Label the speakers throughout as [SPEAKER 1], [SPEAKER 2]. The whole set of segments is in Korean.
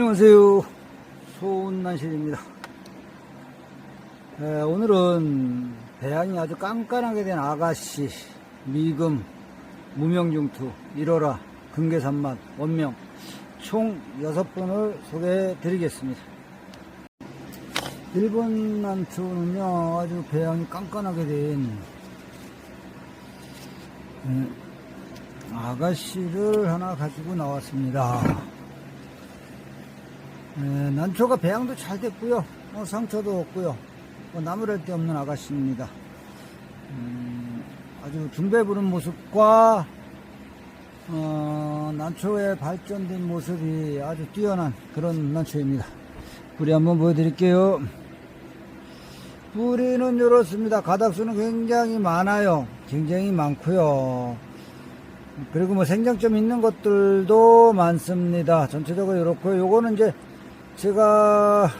[SPEAKER 1] 안녕하세요. 소운난실입니다. 에, 오늘은 배양이 아주 깐깐하게 된 아가씨, 미금, 무명중투, 1호라, 금계산맛, 원명 총 6분을 소개해 드리겠습니다. 일본 난초는요 아주 배양이 깐깐하게 된 음, 아가씨를 하나 가지고 나왔습니다. 에, 난초가 배양도 잘 됐고요. 뭐 상처도 없고요. 뭐 나무랄 데 없는 아가씨입니다. 음, 아주 중배 부른 모습과 어, 난초의 발전된 모습이 아주 뛰어난 그런 난초입니다. 뿌리 한번 보여드릴게요. 뿌리는 이렇습니다. 가닥수는 굉장히 많아요. 굉장히 많고요. 그리고 뭐 생장점 있는 것들도 많습니다. 전체적으로 이렇고 요거는 이제 제가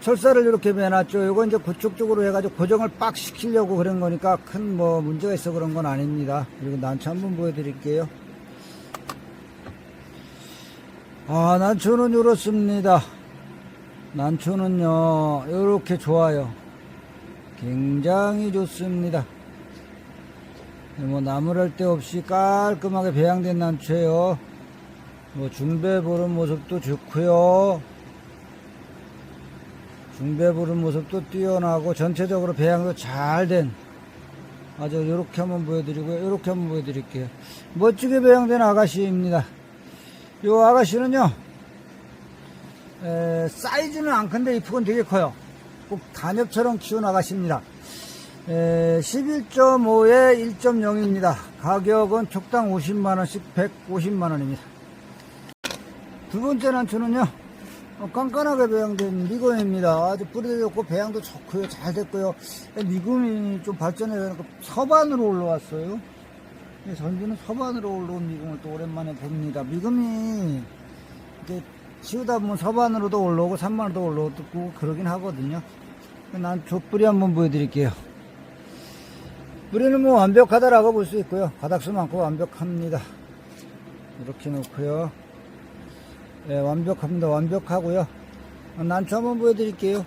[SPEAKER 1] 철사를 이렇게 매놨죠. 요거 이제 쪽으로 해가지고 고정을 빡 시키려고 그런 거니까 큰 뭐 문제가 있어 그런 건 아닙니다. 그리고 난초 한번 보여드릴게요. 아, 난초는 이렇습니다. 난초는요, 이렇게 좋아요. 굉장히 좋습니다. 뭐 나무랄 데 없이 깔끔하게 배양된 난초예요. 뭐 중배 보는 모습도 좋고요. 중배 부른 모습도 뛰어나고 전체적으로 배양도 잘 된 아주 이렇게 한번 보여드리고요. 이렇게 한번 보여드릴게요. 멋지게 배양된 아가씨입니다. 이 아가씨는요, 에, 사이즈는 안 큰데 잎은 되게 커요. 꼭 단엽처럼 키운 아가씨입니다. 11.5에 1.0입니다. 가격은 촉당 50만원씩 150만원입니다. 두 번째 난초는요, 어, 깐깐하게 배양된 미금입니다. 아주 뿌리도 좋고 배양도 좋고요. 잘 됐고요. 미금이 좀 발전해서 서반으로 올라왔어요. 예, 전주는 서반으로 올라온 미금을 또 오랜만에 봅니다. 미금이 이제 치우다 보면 서반으로도 올라오고 산반으로도 올라오고 그러긴 하거든요. 난 족뿌리 한번 보여드릴게요. 뿌리는 뭐 완벽하다라고 볼 수 있고요. 바닥수 많고 완벽합니다. 이렇게 놓고요. 예, 완벽합니다. 완벽하고요. 난초 한번 보여드릴게요.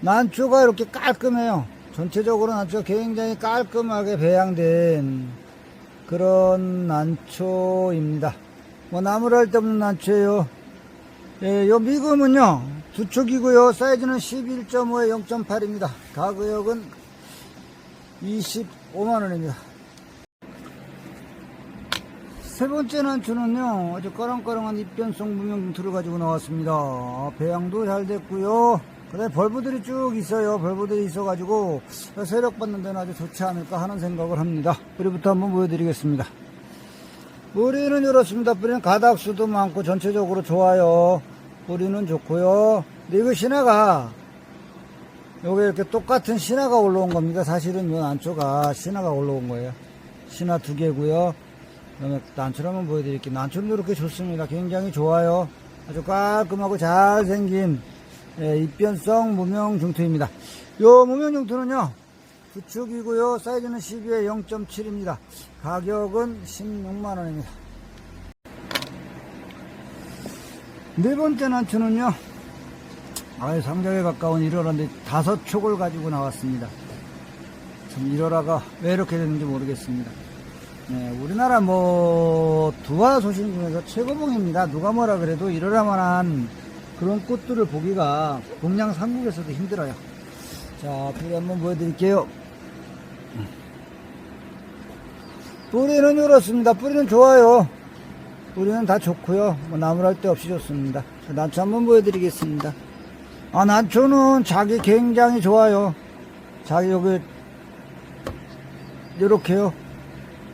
[SPEAKER 1] 난초가 이렇게 깔끔해요. 전체적으로 난초가 굉장히 깔끔하게 배양된 그런 난초입니다. 뭐 나무랄 데 없는 난초예요. 예, 요 미금은요 두 촉이고요. 사이즈는 11.5에 0.8입니다. 가격은 25만원입니다. 세 번째 난초는요, 아주 꺼렁꺼렁한 입변성 무명중투를 가지고 나왔습니다. 아, 배양도 잘 됐고요. 그다음에 벌브들이 쭉 있어요. 벌브들이 있어가지고 세력 받는 데는 아주 좋지 않을까 하는 생각을 합니다. 뿌리부터 한번 보여드리겠습니다. 뿌리는 이렇습니다. 뿌리는 가닥수도 많고 전체적으로 좋아요. 뿌리는 좋고요. 근데 이거 신화가 요게 이렇게 똑같은 신화가 올라온 겁니다. 사실은 이 난초가 신화가 올라온 거예요. 신화 두 개고요. 그다음에 난초를 한번 보여드릴게요. 난초는 이렇게 좋습니다. 굉장히 좋아요. 아주 깔끔하고 잘생긴 예, 입변성 무명중투입니다. 요 무명중투는요. 구축이고요. 사이즈는 12에 0.7입니다. 가격은 16만원입니다. 네 번째 난초는요. 아예 상장에 가까운 1호라인데 다섯 촉을 가지고 나왔습니다. 참 1호라가 왜 이렇게 됐는지 모르겠습니다. 네, 우리나라 뭐 두화 소신 중에서 최고봉입니다. 누가 뭐라 그래도 1호라만한 그런 꽃들을 보기가 동양 삼국에서도 힘들어요. 자, 뿌리 한번 보여드릴게요. 뿌리는 이렇습니다. 뿌리는 좋아요. 뿌리는 다 좋고요. 뭐 나무랄 데 없이 좋습니다. 자, 난초 한번 보여드리겠습니다. 아, 난초는 자기 굉장히 좋아요. 자기 여기 이렇게요.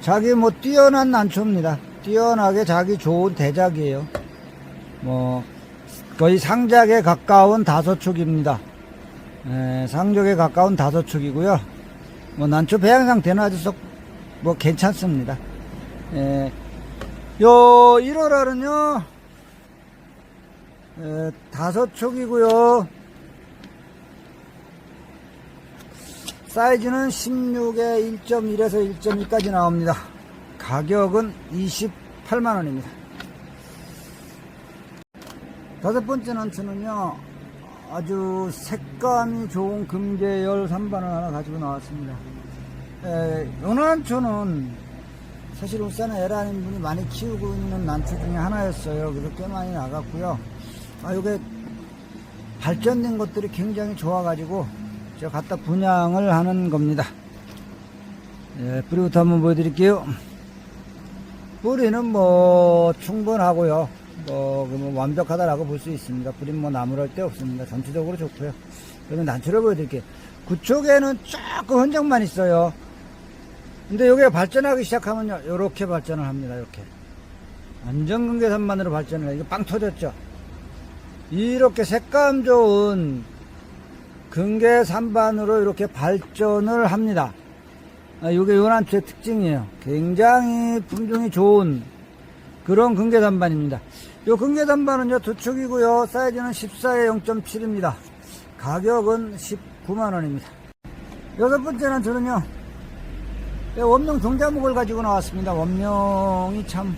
[SPEAKER 1] 자기 뭐 뛰어난 난초입니다. 뛰어나게 자기 좋은 대작이에요. 뭐 거의 상작에 가까운 다섯 축입니다. 에, 상적에 가까운 다섯 축이고요. 뭐 난초 배양 상태는 아주 썩 뭐 괜찮습니다. 에, 요 1월알은요 다섯 촉이고요. 사이즈는 16에 1.1에서 1.2까지 나옵니다. 가격은 28만원입니다. 다섯 번째 난초는요, 아주 색감이 좋은 금계열 3반을 하나 가지고 나왔습니다. 에, 요 난초는 사실 울산에 에라님 분이 많이 키우고 있는 난초 중에 하나였어요. 그래서 꽤 많이 나갔고요. 아, 요게 발전된 것들이 굉장히 좋아가지고 제가 갖다 분양을 하는 겁니다. 예, 뿌리부터 한번 보여드릴게요. 뿌리는 뭐 충분하고요. 뭐, 그뭐 완벽하다라고 볼 수 있습니다. 뿌리는 뭐 나무랄 데 없습니다. 전체적으로 좋고요. 그러면 난초를 보여드릴게요. 그쪽에는 조금 흔적만 있어요. 근데 여기가 발전하기 시작하면요. 이렇게 발전을 합니다. 이렇게. 완전 근계산만으로 발전을 해요. 이거 빵 터졌죠? 이렇게 색감 좋은 근계 산반으로 이렇게 발전을 합니다. 아, 이게 요난초의 특징이에요. 굉장히 품종이 좋은 그런 근계 단반입니다. 요 근계 단반은요, 두 축이고요. 사이즈는 14에 0.7입니다. 가격은 19만 원입니다. 여섯 번째는 저는요, 예, 원명 종자목을 가지고 나왔습니다. 원명이 참,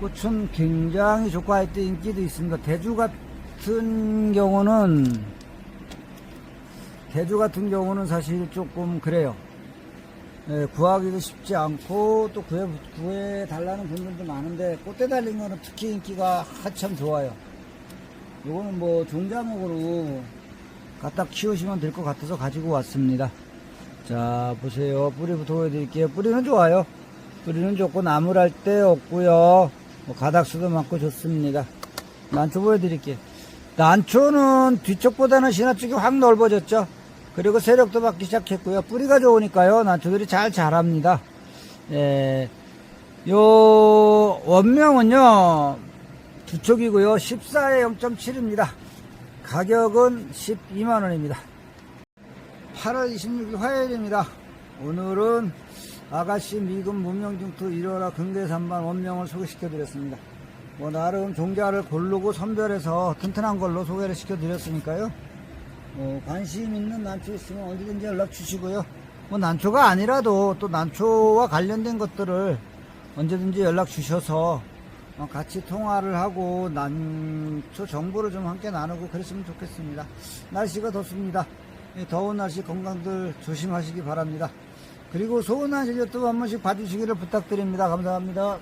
[SPEAKER 1] 꽃은 굉장히 좋고 하여튼 인기도 있습니다. 대주 같은 경우는, 대주 같은 경우는 사실 조금 그래요. 예, 구하기도 쉽지 않고 또 구해, 구해 달라는 분들도 많은데 꽃대 달린 거는 특히 인기가 한참 좋아요. 이거는 뭐 종자목으로 갖다 키우시면 될 것 같아서 가지고 왔습니다. 자, 보세요. 뿌리부터 보여드릴게요. 뿌리는 좋아요. 뿌리는 좋고 나무랄 데 없고요. 뭐 가닥수도 많고 좋습니다. 난초 보여드릴게요. 난초는 뒤쪽보다는 신화 쪽이 확 넓어졌죠. 그리고 세력도 받기 시작했고요. 뿌리가 좋으니까요. 난초들이 잘 자랍니다. 예, 요 원명은요. 두 촉이고요. 14에 0.7입니다. 가격은 12만원입니다. 8월 26일 화요일입니다. 오늘은 아가씨 미금 문명중투 1호라 근계산반 원명을 소개시켜 드렸습니다. 뭐 나름 종자를 고르고 선별해서 튼튼한 걸로 소개를 시켜 드렸으니까요. 뭐 관심 있는 난초 있으면 언제든지 연락 주시고요. 뭐 난초가 아니라도 또 난초와 관련된 것들을 언제든지 연락 주셔서 어, 같이 통화를 하고 난초 정보를 좀 함께 나누고 그랬으면 좋겠습니다. 날씨가 덥습니다. 이 더운 날씨 건강들 조심하시기 바랍니다. 그리고 소은 날씨 유튜브 한 번씩 봐주시기를 부탁드립니다. 감사합니다.